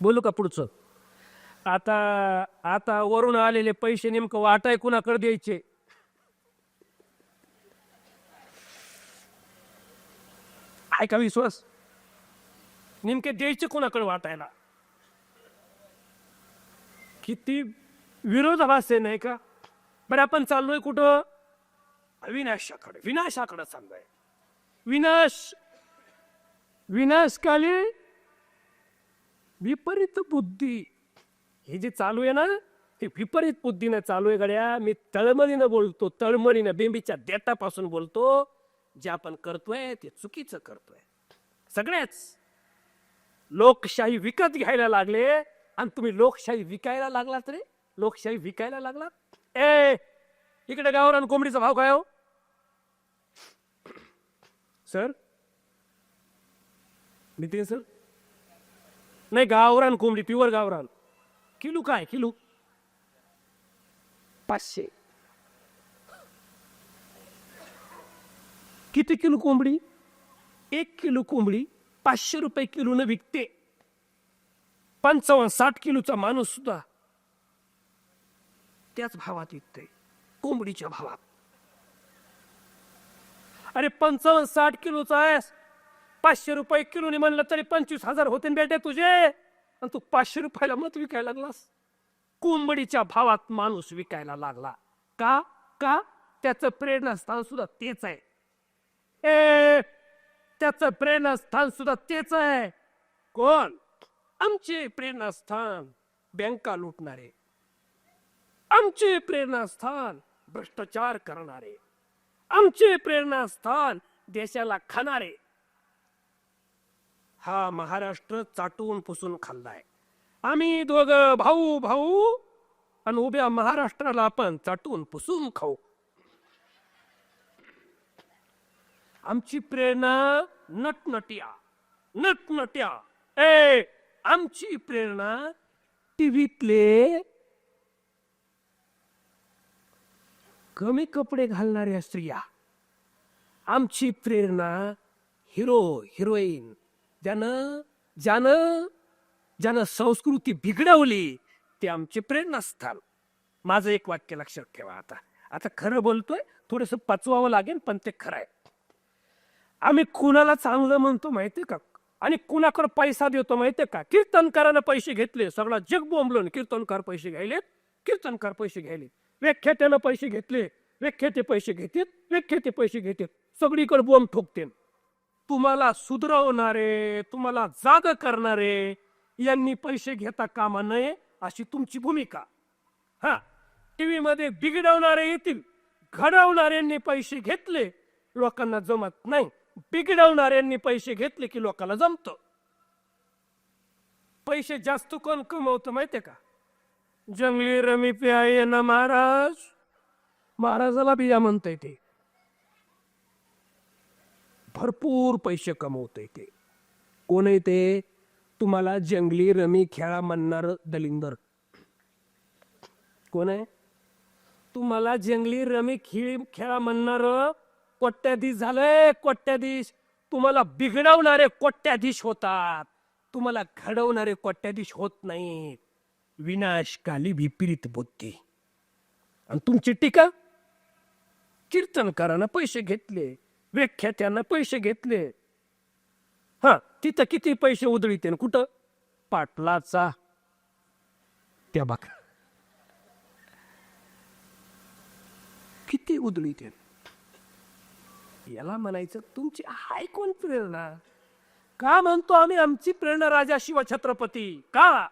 बोलू का पुढचं? आता आता वरून आलेले पैसे नेमकं वाटाय कुणाकडे द्यायचे? आहे का विश्वास. नेमके द्यायचे कुणाकडे वाटायला? किती विरोधाभास आहे नाही का? बरं आपण चाललोय कुठं? विनाशाकडे. विनाशाकडे चाललोय. विनाश विनाशकाली विपरीत बुद्धी. हे जे चालू आहे ना ते विपरीत बुद्धीनं चालू आहे गड्या. मी तळमळीनं बोलतो तळमळीनं बेंबीच्या देटापासून बोलतो. जे आपण करतोय ते चुकीचं करतोय. सगळ्याच लोकशाही विकत घ्यायला लागले. आणि तुम्ही लोकशाही विकायला लागलात रे. लोकशाही विकायला लागला ए इकडे गावरान कोंबडीचा भाव काय हो? सर? नितीन सर? नाही गावरान कोंबडी प्युअर गावरान. किलो काय किलो? पाचशे. किती किलो कोंबडी? एक किलो कोंबडी पाचशे रुपये किलोनं विकते. पंचावन्न साठ किलोचा माणूस सुद्धा त्याच भावात विकते कोंबडीच्या भावात. अरे पंचावन्न साठ किलोचा आहे पाचशे रुपये किलोने म्हणलं तरी पंचवीस हजार होते बेटे तुझे. आणि तू पाचशे रुपयाला मत विकायला लागलास. कोंबडीच्या भावात माणूस विकायला लागला. का? का? त्याचं प्रेरणास्थान सुद्धा तेच आहे. ए त्याचं प्रेरणास्थान सुद्धा तेच आहे. कोण? आमचे प्रेरणास्थान बँका लुटणारे. आमचे प्रेरणास्थान भ्रष्टाचार करणारे. आमचे प्रेरणास्थान देशाला खाणारे. हा महाराष्ट्र चाटून पुसून खाल्लाय. आम्ही दोघ भाऊ भाऊ आणि उभ्या महाराष्ट्राला आपण चाटून पुसून खाऊ. आमची प्रेरणा नटनट्या नटनट्या. ए आमची प्रेरणा टीव्हीतले कमी कपडे घालणाऱ्या स्त्रिया. आमची प्रेरणा हिरो हिरोईन. ज्यानं ज्यानं ज्यानं संस्कृती बिघडवली ते आमचे प्रेरणास्थान. माझं एक वाक्य लक्षात ठेवा आता. आता खरं बोलतोय थोडस पचवावं लागेल पण ते खरं आहे. आम्ही कुणाला चांगलं म्हणतो माहितीये का? आणि कुणाकडे पैसा देतो माहितीये का? कीर्तनकारानं पैसे घेतले सगळा जग बोंबलून कीर्तनकार पैसे घ्यायलेत कीर्तनकार पैसे घ्यायले व्याख्यात्यानं पैसे घेतले व्याख्याते पैसे घेतात व्याख्याते पैसे घेतात. सगळीकडे बोंब ठोकते तुम्हाला सुधरवणारे तुम्हाला जाग करणारे यांनी पैसे घेता कामा नये अशी तुमची भूमिका. हा टीव्ही मध्ये बिघडवणारे येतील घडवणाऱ्यांनी पैसे घेतले लोकांना जमत नाही. बिघडवणाऱ्यांनी पैसे घेतले की लोकांना जमत. पैसे जास्त कोण कमवतं माहितीये का? जंगली रमी प्याय ना महाराज. महाराजाला बिया म्हणता येते भरपूर पैसे कमवते ते. कोण आहे ते? तुम्हाला जंगली रमी खेळा म्हणणार दलिंदर. कोण आहे? तुम्हाला जंगली रमी खेळ खेळा म्हणणार कोट्याधीश झालंय कोट्याधीश. तुम्हाला बिघडवणारे कोट्याधीश होतात. तुम्हाला घडवणारे कोट्याधीश होत नाहीत. विनाशकाली विपरीत बुद्धी. आणि तुमची टीका? कीर्तनकारानं पैसे घेतले. व्याख्यात्यानं पैसे घेतले. हा तिथं किती पैसे उधळीते कुठं? पाटलाचा. त्या बघा. किती उधळीते याला म्हणायचं तुमची हाय कोण प्रेरणा? का म्हणतो आम्ही आमची प्रेरणा राजा शिवछत्रपती? का?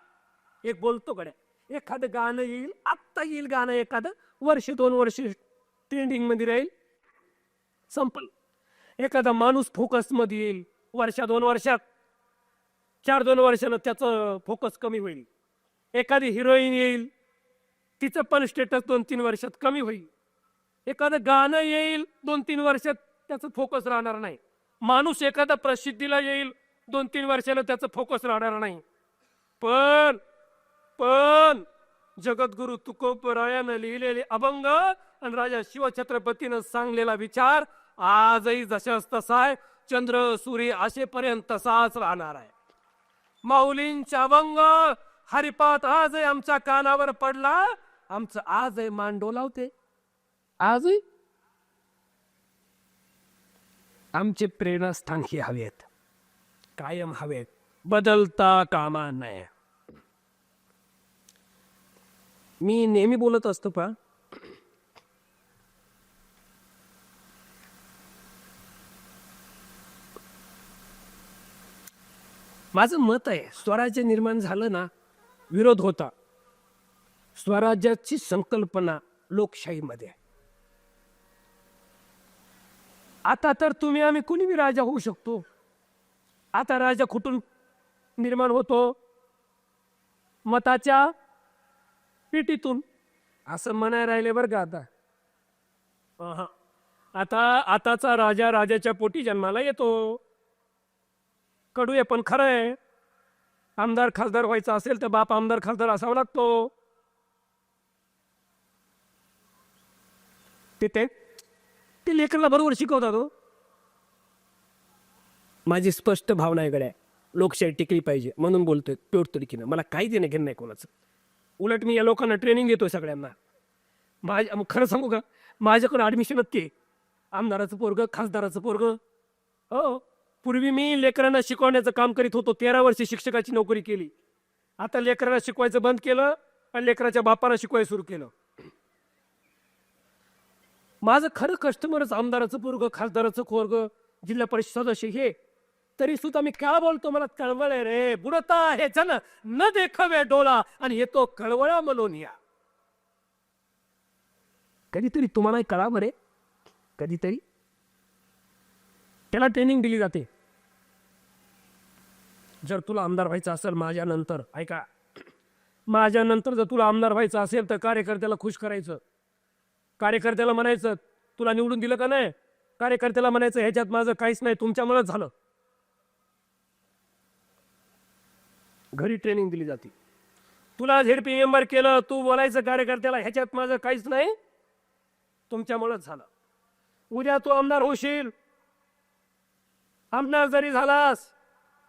एक बोलतो गड्या. एखादं गाणं येईल आत्ता येईल गाणं एखादं. वर्ष दोन वर्ष ट्रेंडिंगमध्ये राहील. संपल. एखादा माणूस फोकसमध्ये येईल. वर्षा दोन वर्षात चार दोन वर्षानं त्याचं फोकस कमी होईल. एखादी हिरोईन येईल तिचं पण स्टेटस दोन तीन वर्षात कमी होईल. एखादं गाणं येईल दोन तीन वर्षात त्याचं फोकस राहणार नाही. माणूस एखादा प्रसिद्धीला येईल दोन तीन वर्षानं त्याचं फोकस राहणार नाही. पण पण जगद्गुरु तुकोपरायानं लिहिलेले अभंग आणि राजा शिवछत्रपतीनं सांगलेला विचार आजही जशाच तसा आहे चंद्र सूर्य असेपर्यंत तसाच राहणार आहे. माऊलींच्या अभंग हरिपात आजही आमच्या कानावर पडला आमचं आजही मान डोलावते आजही? आमचे प्रेरणास्थान हे हवेत कायम हवेत बदलता कामा नये. मी नेहमी बोलत असतो पा माझं मत आहे स्वराज्य निर्माण झालं ना विरोध होता. स्वराज्याची संकल्पना लोकशाहीमध्ये आहे. आता तर तुम्ही आम्ही कुणीबी राजा होऊ शकतो? आता राजा कुठून निर्माण होतो? मताच्या पिटीतून. असं म्हणाय राहिले बरं का आता. आता आताचा राजा राजाच्या पोटी जन्माला येतो. कडू आहे पण खरं आहे आमदार खासदार व्हायचा असेल तर बाप आमदार खासदार असावा लागतो. ते ते लेकरला बरोबर शिकवतात तो माझी स्पष्ट भावना आहे गड्या लोकशाही टिकली पाहिजे म्हणून बोलतोय पेट तरीकीनं मला काही देणं घेणं नाही कोणाचं. उलट मी या लोकांना ट्रेनिंग देतोय सगळ्यांना. माझ्या खरं सांगू का? माझ्याकडे ॲडमिशन नक्की आमदाराचं पोरग खासदाराचं पोरग. हो. पूर्वी मी लेकरांना शिकवण्याचं काम करीत होतो. तेरा वर्षे शिक्षकाची नोकरी केली. आता लेकरांना शिकवायचं बंद केलं आणि लेकराच्या बापाला शिकवायला सुरू केलं. माझं खरं कस्टमरच आमदाराचं पोरग खासदाराचं खोरग जिल्हा परिषद सदस्य हे तरी सुद्धा मी काय बोलतो मला कळवळ आहे रे. बुडता हे जन न देखावे डोला आणि येतो कळवळा म्हणून या कधीतरी तुम्हाला कळावं रे. कधीतरी. त्याला ट्रेनिंग दिली जाते. जर तुला आमदार व्हायचं असेल माझ्यानंतर ऐका. माझ्यानंतर जर तुला आमदार व्हायचं असेल तर कार्यकर्त्याला खुश करायचं. कार्यकर्त्याला म्हणायचं तुला निवडून दिलं का नाही? कार्यकर्त्याला म्हणायचं ह्याच्यात माझं काहीच नाही तुमच्यामुळेच झालं. घरी ट्रेनिंग दिली जाते. तुला झेडपी मेंबर केलं तू बोलायचं कार्यकर्त्याला ह्याच्यात माझं काहीच नाही तुमच्यामुळेच झालं. उद्या तू आमदार होशील. आमदार जरी झालास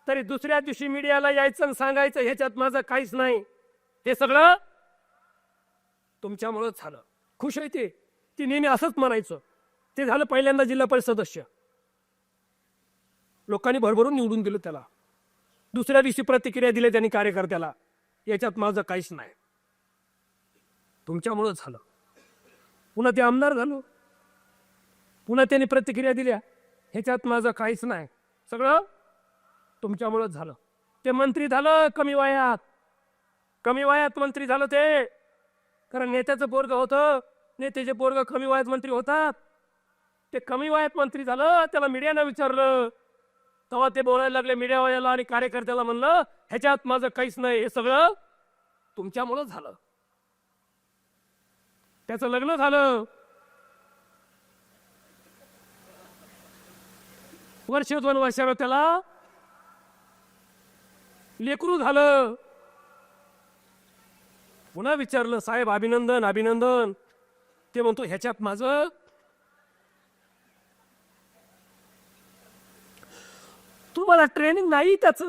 तरी दुसऱ्या दिवशी मीडियाला यायचं आणि सांगायचं ह्याच्यात माझं काहीच नाही. हे सगळं तुमच्यामुळं झालं. खुश होते ती. नेहमी असंच म्हणायचं. ते झालं पहिल्यांदा जिल्हा परिषद सदस्य. लोकांनी भरभरून निवडून दिलं त्याला. दुसऱ्या दिवशी प्रतिक्रिया दिल्या त्यांनी कार्यकर्त्याला. याच्यात माझं काहीच नाही. तुमच्यामुळंच झालं. पुन्हा ते आमदार झालो. पुन्हा त्यांनी प्रतिक्रिया दिल्या. ह्याच्यात माझं काहीच नाही. सगळं तुमच्यामुळंच झालं. ते मंत्री झालं कमी वयात. कमी वयात मंत्री झालं ते. कारण नेत्याचं पोरग होतं. नेत्याचे पोरग कमी वयात मंत्री होतात. ते कमी वयात मंत्री झालं त्याला मीडियानं विचारलं. तेव्हा ते बोलायला लागले मीडियावाल्याला आणि कार्यकर्त्याला म्हणलं ह्याच्यात माझं काहीच नाही हे सगळं तुमच्यामुळं झालं. त्याचं लग्न झालं. वर्ष दोन वर्षावर त्याला लेकरू झालं. पुन्हा विचारलं साहेब अभिनंदन अभिनंदन. ते म्हणतो ह्याच्यात माझं तुम्हाला ट्रेनिंग नाही त्याच.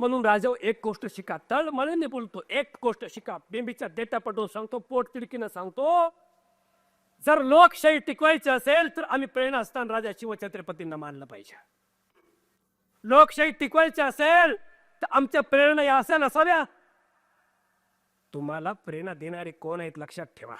म्हणून राजा एक गोष्ट शिका तळ मळ्याने बोलतो एक गोष्ट शिका. बिंबीचा देटा पटवून सांगतो पोट तिडकीनं सांगतो जर लोकशाही टिकवायची असेल तर आम्ही प्रेरणा असताना राजा शिवछत्रपतींना मानलं पाहिजे. लोकशाही टिकवायची असेल तर आमच्या प्रेरणा या अशा नसाव्या. तुम्हाला प्रेरणा देणारे कोण आहेत लक्षात ठेवा.